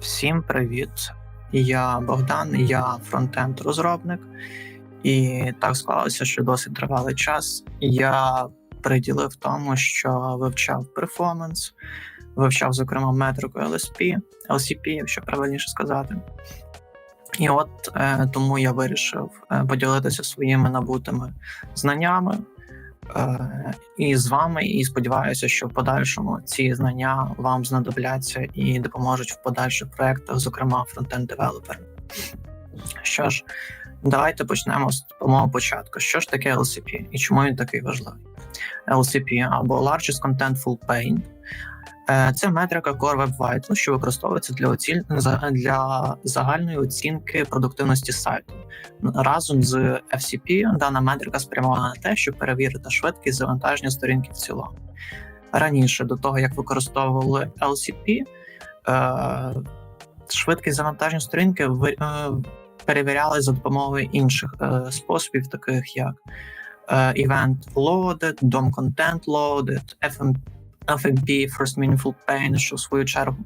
Всім привіт! Я Богдан, я фронтенд розробник, і так склалося, що досить тривалий час. Я приділив тому, що вивчав перформанс, вивчав, зокрема, метрику LSP, LCP, якщо правильніше сказати. І от е, тому я вирішив е, поділитися своїми набутими знаннями і з вами. І сподіваюся, що в подальшому ці знання вам знадобляться і допоможуть в подальших проєктах, зокрема фронтенд девелопер. Що ж, давайте почнемо з самого початку. Що ж таке LCP і чому він такий важливий? LCP або Largest Contentful Paint Е, це метрика Core Web Vital, що використовується для оціль... для загальної оцінки продуктивності сайту. Разом з FCP дана метрика спрямована на те, щоб перевірити швидкість завантаження сторінки в цілому. Раніше до того, як використовували LCP, е, швидкість завантаження сторінки е, перевіряли за допомогою інших способів, таких як Event Loaded, DOM Content Loaded, FMP. FMP, First Meaningful Pain, що в свою чергу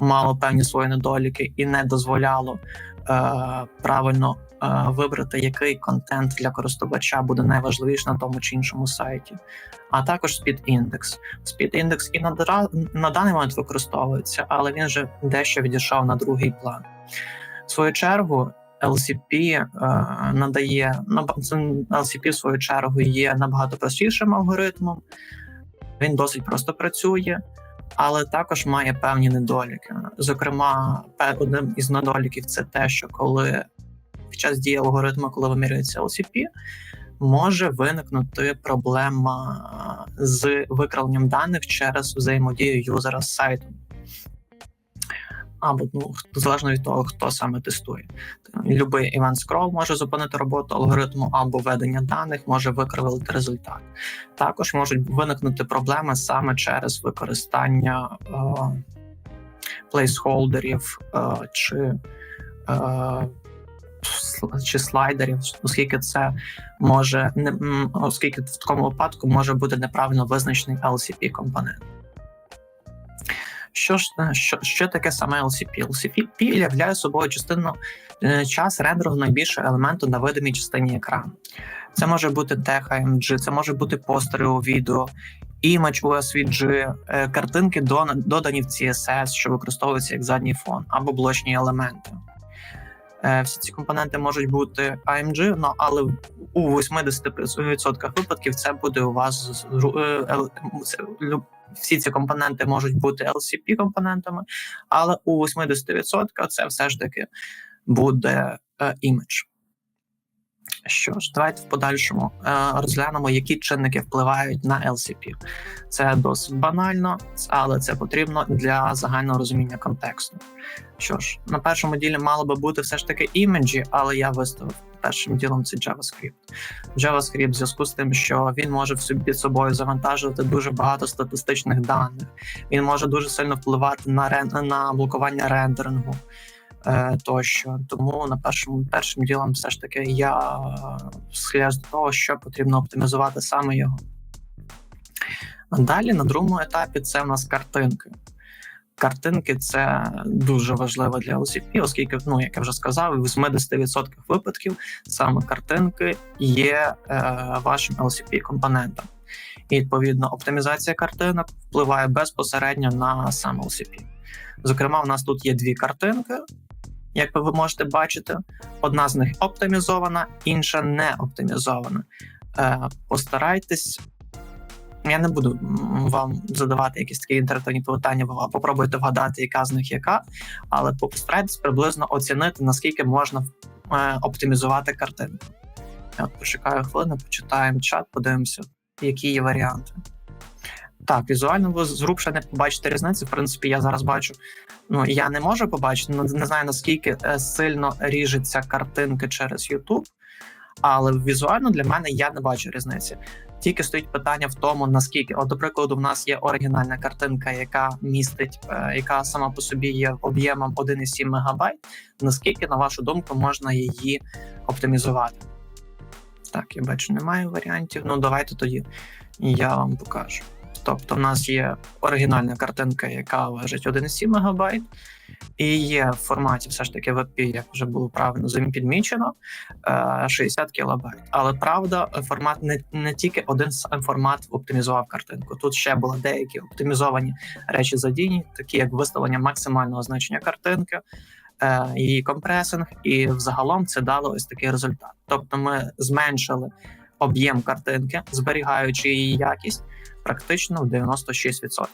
мало певні свої недоліки і не дозволяло е, правильно е, вибрати, який контент для користувача буде найважливіший на тому чи іншому сайті. А також. Speed Index і на, на даний момент використовується, але він вже дещо відійшов на другий план. В свою чергу. LCP е, надає LCP в свою чергу є набагато простішим алгоритмом, він досить просто працює, але також має певні недоліки. Зокрема, одним із недоліків це те, що коли під час дії алгоритму, коли вимірюється LCP, може виникнути проблема з викривленням даних через взаємодію юзера з сайтом або ну залежно від того, хто саме тестує. Любий івент скрол може зупинити роботу алгоритму або ведення даних, може викривити результат. Також можуть виникнути проблеми саме через використання е, плейсхолдерів е, чи е, чи слайдерів, оскільки це може не оскільки в такому випадку може бути неправильно визначений LCP компонент. Що ж що, що таке саме LCP? LCP являє собою частину е, час рендеру найбільшого елементу на видимій частині екрану. Це може бути THMG, це може бути постери у відео, імідж у SVG, е, картинки додані в CSS, що використовуються як задній фон, або блочні елементи. Е, всі ці компоненти можуть бути AMG, ну, але у 80% випадків це буде у вас всі ці компоненти можуть бути lcp компонентами, але у 80% це все ж таки буде імідж. Що ж, давайте в подальшому е, розглянемо, які чинники впливають на LCP. Це досить банально, але це потрібно для загального розуміння контексту. Що ж, на першому ділі мало би бути все ж таки іміджі, але я виставив першим ділом це JavaScript. JavaScript в зв'язку з тим, що він може під собою завантажувати дуже багато статистичних даних. Він може дуже сильно впливати на рен... на блокування рендерингу. Е, тощо. Тому на першому першим ділом все ж таки я схиляюсь до того, що потрібно оптимізувати саме його. Далі на другому етапі це в нас картинки. Картинки це дуже важливо для LCP, оскільки, ну як я вже сказав, в 80% випадків саме картинки є е, вашим LCP компонентом. І відповідно оптимізація картинок впливає безпосередньо на сам LCP. Зокрема, у нас тут є дві картинки, як ви можете бачити, одна з них оптимізована, інша не оптимізована. Е, Постарайтесь. Я не буду вам задавати якісь такі інтерактивні питання, а попробуйте вгадати, яка з них яка, але постарайтесь приблизно оцінити, наскільки можна е, оптимізувати картинку. Я от почекаю хвилину, почитаємо чат, подивимося, які є варіанти. Так, візуально ви зрубше не побачите різниці. В принципі, я зараз бачу. Ну я не можу побачити, не знаю наскільки е, сильно ріжеться картинки через YouTube, але візуально для мене я не бачу різниці. Тільки стоїть питання в тому, наскільки, от, до прикладу, в нас є оригінальна картинка, яка містить, е, яка сама по собі є об'ємом 1,7 МБ, Наскільки, на вашу думку, можна її оптимізувати? Так, я бачу, немає варіантів. Ну, давайте тоді я вам покажу. Тобто, в нас є оригінальна картинка, яка важить 1,7 МБ, і є в форматі все ж таки WebP, як вже було правильно підмічено, е, 60 кБ. Але правда, формат не, не тільки один формат оптимізував картинку. Тут ще були деякі оптимізовані речі задіяні, такі як виставлення максимального значення картинки, е, її компресинг, і взагалом це дало ось такий результат. Тобто, ми зменшили об'єм картинки, зберігаючи її якість практично в 96%.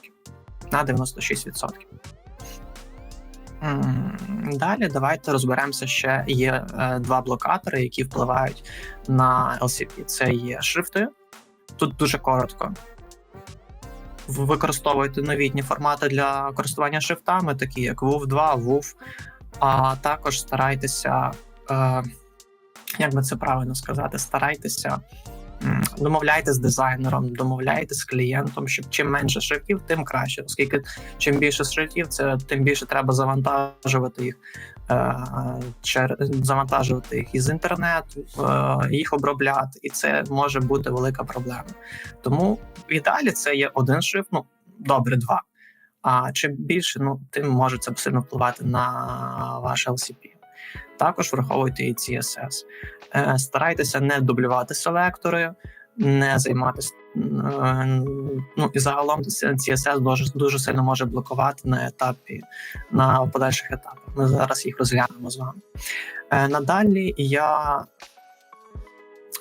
На 96%. Далі давайте розберемося. Ще є е, два блокатори, які впливають на LCP. Це є шрифти. Тут дуже коротко. Використовуйте новітні формати для користування шрифтами, такі як WUF 2, WUF, а також старайтеся, е, як би це правильно сказати, старайтеся м, домовляйтесь з дизайнером, домовляйтесь з клієнтом, щоб чим менше шрифтів, тим краще. Оскільки чим більше шрифтів, це тим більше треба завантажувати їх, е, завантажувати їх із інтернету, е, їх обробляти, і це може бути велика проблема. Тому в ідеалі це є один шрифт, ну добре, два. А чим більше, ну тим може це сильно впливати на ваш LCP. Також враховуйте і CSS. Е, Старайтеся не дублювати селектори, не займатися. Ну і загалом CSS дуже, дуже сильно може блокувати на етапі на подальших етапах. Ми зараз їх розглянемо з вами. Е, Надалі я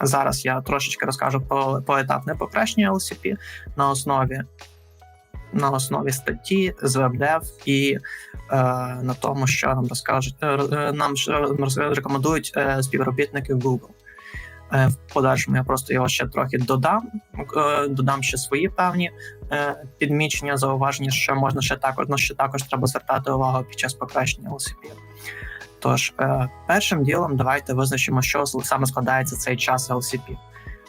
зараз я трошечки розкажу про поетапне покращення LCP на основі на основі статті з WebDev і е, на тому, що нам розкажуть е, е, нам рекомендують е, співробітники Google. В подальшому я просто його ще трохи додам, додам ще свої певні підмічення, зауваження, що можна ще також на що також треба звертати увагу під час покращення LCP. Тож, першим ділом давайте визначимо, що саме складається цей час LCP.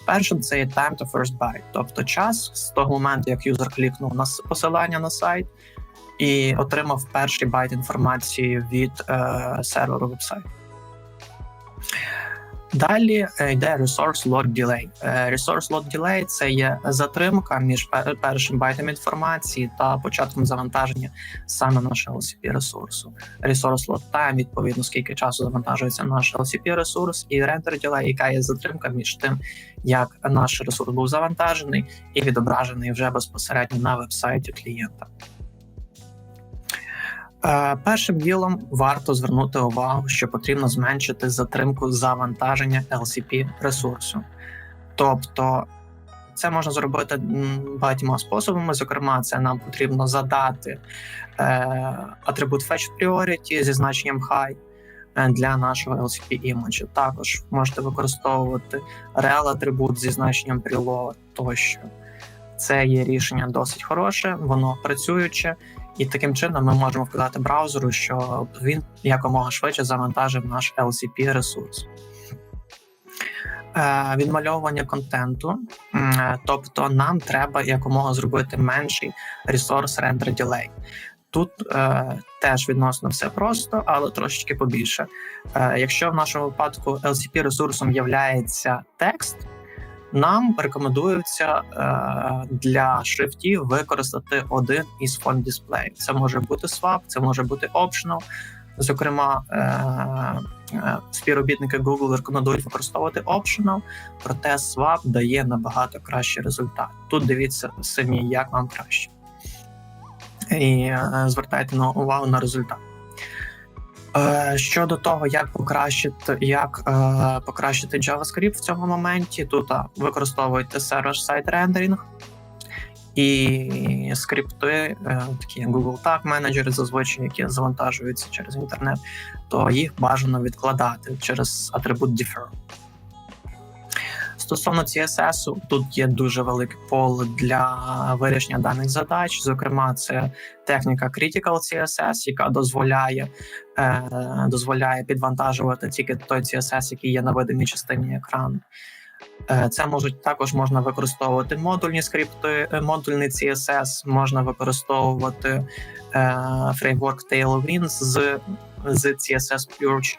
Першим це є time to first byte, тобто час з того моменту, як юзер клікнув на посилання на сайт і отримав перший байт інформації від е, серверу вебсайту. Далі е, йде Load Delay. Е, Resource Load Delay – це є затримка між пер- першим байтом інформації та початком завантаження саме нашого LCP ресурсу. Resource Load Time, відповідно, скільки часу завантажується наш LCP ресурс, і Render Delay, яка є затримка між тим, як наш ресурс був завантажений і відображений вже безпосередньо на вебсайті клієнта. Е, Першим ділом варто звернути увагу, що потрібно зменшити затримку завантаження LCP ресурсу. Тобто це можна зробити багатьма способами. Зокрема, це нам потрібно задати е, атрибут Fetch Priority зі значенням High е, для нашого LCP іміджу. Також можете використовувати rel атрибут зі значенням preload тощо. Це є рішення досить хороше, воно працююче, і таким чином ми можемо вказати браузеру, що він якомога швидше завантажив наш LCP ресурс. Е, відмальовування контенту, е, тобто нам треба якомога зробити менший resource render delay. Тут е, теж відносно все просто, але трошечки побільше. Е, якщо в нашому випадку LCP ресурсом є текст, нам рекомендується е, для шрифтів використати один із фон дисплеїв. Це може бути swap, це може бути optional. Зокрема, е, е, співробітники Google рекомендують використовувати optional, проте swap дає набагато кращий результат. Тут дивіться самі, як вам краще. І е, звертайте на увагу на результат. Е, Щодо того, як покращити, як е, покращити JavaScript в цьому моменті, тут використовуйте server-side рендеринг і скрипти, е, такі Google Tag Manager, зазвичай, які завантажуються через інтернет, то їх бажано відкладати через атрибут defer. Стосовно CSS, тут є дуже велике поле для вирішення даних задач. Зокрема, це техніка Critical CSS, яка дозволяє е, дозволяє підвантажувати тільки той CSS, який є на видимій частині екрану. Е, Це можуть також можна використовувати модульні скрипти, е, модульний CSS, можна використовувати е, фреймворк Tailwind з, з CSS Purge.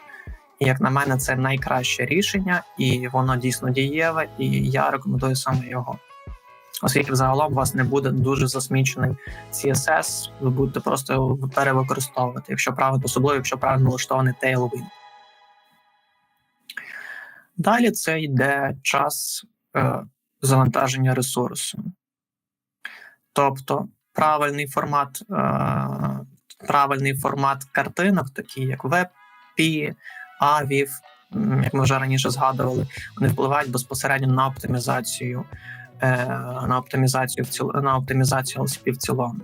Як на мене, це найкраще рішення, і воно дійсно дієве, і я рекомендую саме його. Оскільки взагалом у вас не буде дуже засмічений CSS, ви будете просто його перевикористовувати, якщо правильно, особливо, якщо правильно налаштований Tailwind. Далі це йде час е, завантаження ресурсу. Тобто правильний формат, е, правильний формат картинок, такі як WebP, AVIF, як ми вже раніше згадували, вони впливають безпосередньо на оптимізацію е, на оптимізацію в ціл, на оптимізацію LCP в цілому.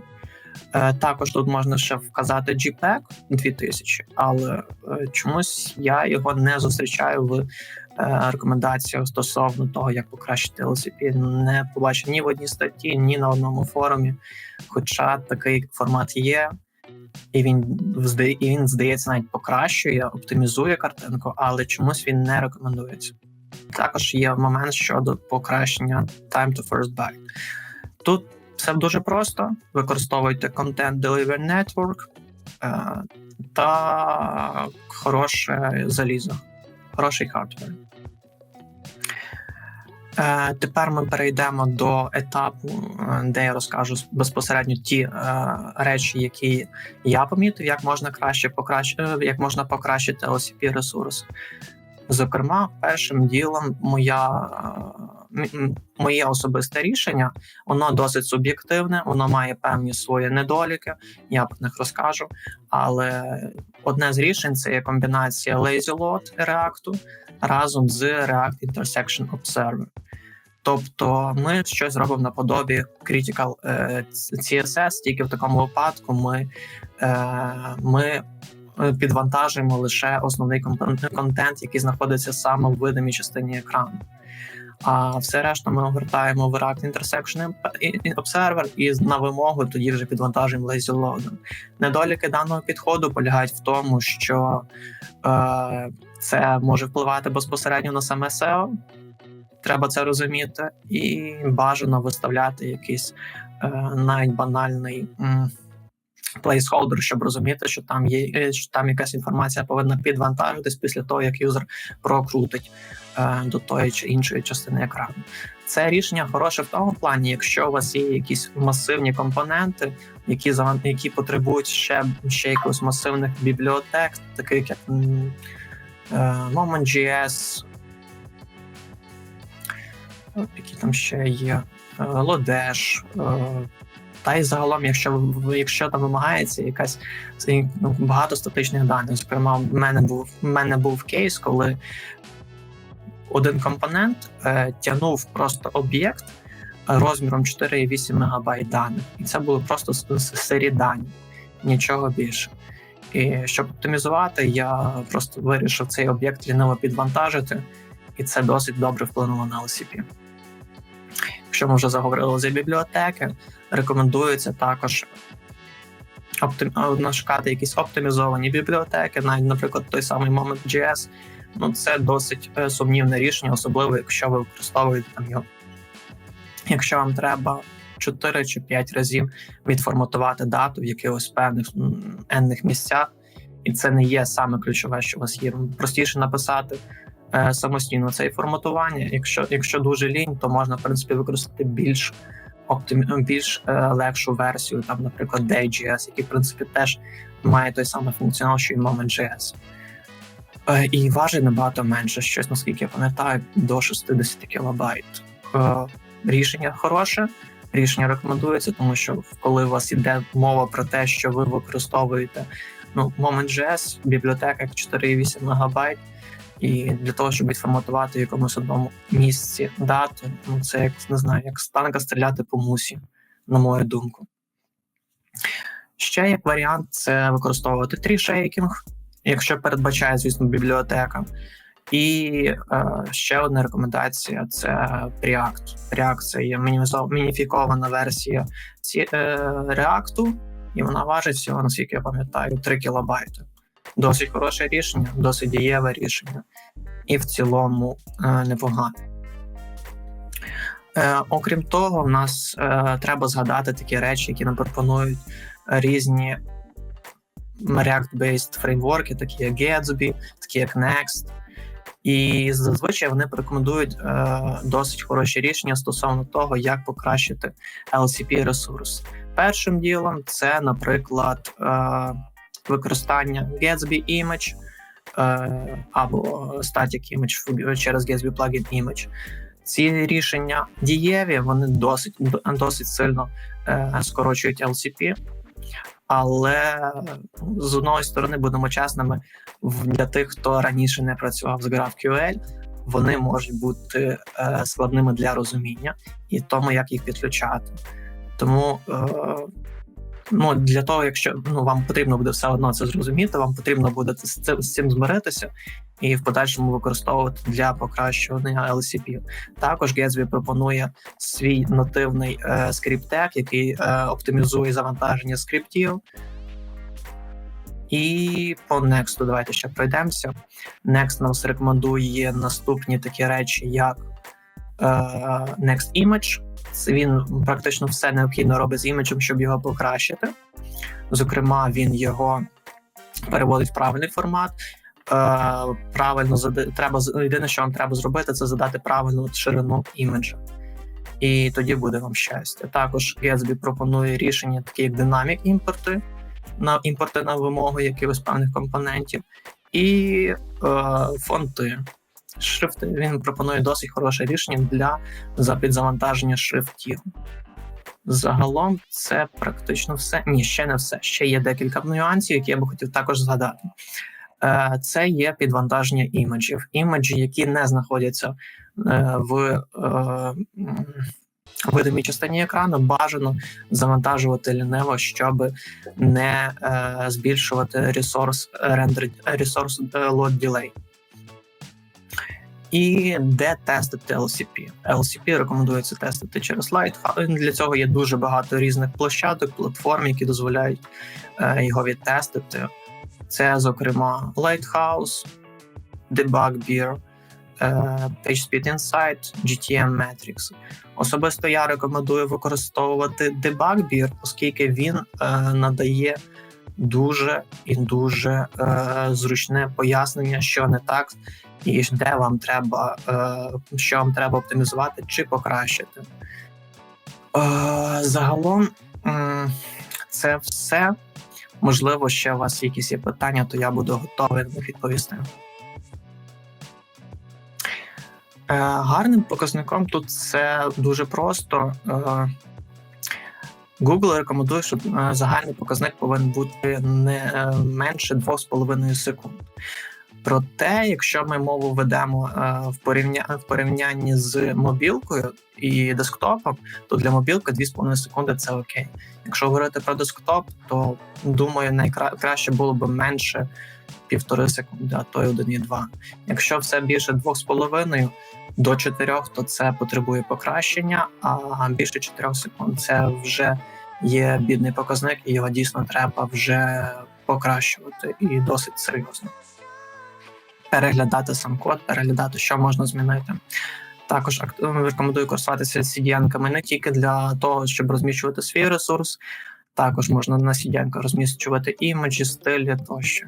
Е, також тут можна ще вказати JPEG 2000, але е, чомусь я його не зустрічаю в рекомендаціях стосовно того, як покращити LCP. Не побачив ні в одній статті, ні на одному форумі. Хоча такий формат є, і він і він здається навіть покращує, оптимізує картинку, але чомусь він не рекомендується. Також є момент щодо покращення time to first byte. Тут все дуже просто: використовуйте Content Delivery Network е, та хороше залізо, хороший хардвер. Е, Тепер ми перейдемо до етапу, е, де я розкажу безпосередньо ті е, речі, які я помітив, як можна краще покращити, як можна покращити осіпі ресурс. Зокрема, першим ділом, моя моє особисте рішення, воно досить суб'єктивне, воно має певні свої недоліки. Я про них розкажу. Але одне з рішень це є комбінація Lazy Load React разом з React Intersection Observer. Тобто ми щось робимо наподобі Critical е, CSS, тільки в такому випадку ми, е, ми підвантажуємо лише основний контент, який знаходиться саме в видимій частині екрану. А все решта ми огортаємо в React Intersection Observer і на вимогу тоді вже підвантажуємо lazy load. Недоліки даного підходу полягають в тому, що е, це може впливати безпосередньо на саме SEO. Треба це розуміти, і бажано виставляти якийсь е, навіть банальний placeholder, щоб розуміти, що там є е, що там якась інформація повинна підвантажитись після того, як юзер прокрутить е, до тої чи іншої частини екрану. Це рішення хороше в тому плані, якщо у вас є якісь масивні компоненти, які які потребують ще ще якихось масивних бібліотек, таких як е, Moment.js, які там ще є, Lodash, та й загалом, якщо якщо там вимагається якась ну, багато статичних даних. Зокрема, в мене був в мене був кейс, коли один компонент е, тягнув просто об'єкт розміром 4,8 МБ даних, і це було просто серії дані, нічого більше. І щоб оптимізувати, я просто вирішив цей об'єкт ліниво підвантажити, і це досить добре вплинуло на LCP. Якщо ми вже заговорили за бібліотеки, рекомендується також оптим... шукати якісь оптимізовані бібліотеки, навіть, наприклад, той самий Moment.js. Ну, це досить е, сумнівне рішення, особливо якщо ви використовуєте там його. Якщо вам треба 4 чи 5 разів відформатувати дату в якихось певних енних місцях, і це не є саме ключове, що у вас є. Простіше написати самостійно це форматування. Якщо якщо дуже лінь, то можна в принципі використати більш оптим... більш е, легшу версію, там, наприклад, Day.js, який в принципі теж має той самий функціонал, що й Moment.js. Е, і важить набагато менше, щось, наскільки я пам'ятаю, до 60 кілобайт. Е, рішення хороше, рішення рекомендується, тому що коли у вас йде мова про те, що ви використовуєте ну, Moment.js, бібліотека 4,8 МБ, і для того, щоб відформатувати якомусь одному місці дату, ну це як не знаю, як станка стріляти по мусі, на мою думку. Ще як варіант, це використовувати трішейкінг, якщо передбачає, звісно, бібліотека. І е, ще одна рекомендація це React. React це є мініфікована версія ці, е, React, і вона важить всього, наскільки я пам'ятаю, 3 кілобайти. Досить хороше рішення, досить дієве рішення, і в цілому е, непогане. Е, окрім того, в нас е, треба згадати такі речі, які нам пропонують різні React-based фреймворки, такі як Gatsby, такі як Next. І зазвичай вони порекомендують е, досить хороші рішення стосовно того, як покращити LCP ресурс. Першим ділом це, наприклад, е, використання Gatsby Image е, або Static Image через Gatsby Plugin Image. Ці рішення дієві, вони досить досить сильно е, скорочують LCP, але з одної сторони будемо чесними, для тих, хто раніше не працював з GraphQL, вони можуть бути е, складними для розуміння і тому, як їх підключати. Тому ну, для того, якщо ну, вам потрібно буде все одно це зрозуміти, вам потрібно буде з цим, з цим змиритися і в подальшому використовувати для покращування LCP. Також Gatsby пропонує свій нативний е, скриптек, який е, оптимізує завантаження скриптів. І по Next давайте ще пройдемося. Next нам рекомендує наступні такі речі, як е, Next Image. Він практично все необхідно робить з іміджем, щоб його покращити. Зокрема, він його переводить в правильний формат. Е, правильно треба єдине, що вам треба зробити, це задати правильну ширину іміджа. І тоді буде вам щастя. Також Gatsby пропонує рішення, такі як динамік імпорти на імпорти на вимогу якихось певних компонентів, і е, фонти. Шрифти він пропонує досить хороше рішення для підзавантаження шрифтів. Загалом це практично все. Ні, ще не все. Ще є декілька нюансів, які я би хотів також згадати. Е, це є підвантаження імеджів. Імеджі, які не знаходяться е, в е, видимій частині екрану, бажано завантажувати лінево, щоб не збільшувати ресурс рендер ресурс delay. І де тестити LCP? LCP рекомендується тестити через Lighthouse. Для цього є дуже багато різних площадок, платформ, які дозволяють його відтестити. Це, зокрема, Lighthouse, Debugbeer, PageSpeed Insight, GTM Metrics. Особисто я рекомендую використовувати Debugbeer, оскільки він е, надає дуже і дуже е, зручне пояснення, що не так, і де вам треба, е, що вам треба оптимізувати чи покращити. Е, загалом е, це все. Можливо, ще у вас якісь є питання, то я буду готовий на них відповісти. Е, гарним показником тут це дуже просто. Е, Google рекомендує, що е, загальний показник повинен бути не менше 2,5 секунд. Проте, якщо ми мову ведемо в порівня... в порівнянні з мобілкою і десктопом, то для мобілки 2,5 секунди це окей. Якщо говорити про десктоп, то думаю, найкраще було б менше півтори секунди, а то й 1,2. Якщо все більше 2,5 до 4, то це потребує покращення, а більше 4 секунд це вже є бідний показник, і його дійсно треба вже покращувати і досить серйозно. Переглядати сам код, переглядати, що можна змінити. Також рекомендую користуватися CDN-ками не тільки для того, щоб розміщувати свій ресурс, також можна на CDN розміщувати імеджі, стилі тощо.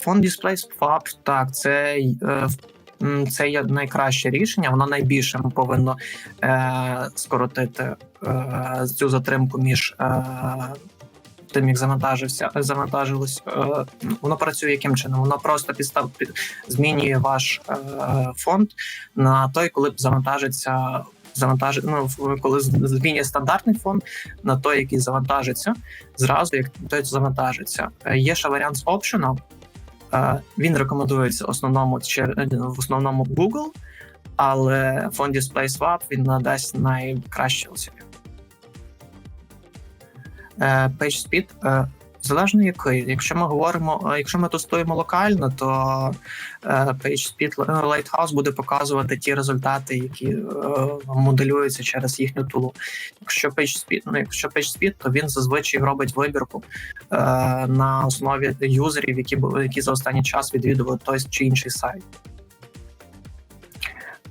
Фонд Display Swap, так, це е, це є найкраще рішення, воно найбільше повинно е, скоротити е, цю затримку між е, тим, як завантажився, завантажилось, е, воно працює яким чином? Воно просто підстав під змінює ваш е, фонд на той, коли завантажиться. Завантаж... ну, коли змінює стандартний фонд на той, який завантажиться, зразу як той завантажиться. Е, є ще варіант з Optional, він рекомендується основному в основному Google, але фонд Display Swap він надасть найкраще LCP. Е, PageSpeed, е, залежно який. Якщо ми говоримо, е, якщо ми тестуємо локально, то PageSpeed Lighthouse буде показувати ті результати, які моделюються через їхню тулу. Якщо PageSpeed, ну якщо PageSpeed, то він зазвичай робить вибірку на основі юзерів, які які за останній час відвідували той чи інший сайт.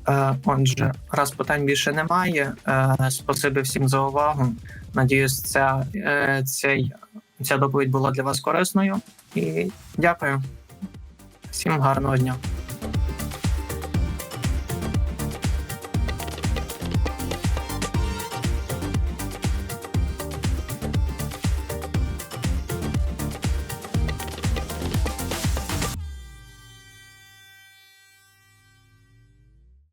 Е, отже, раз питань більше немає. Е, спасибі всім за увагу. Надіюсь, ця, е, цей, ця доповідь була для вас корисною. І дякую. Всім гарного дня.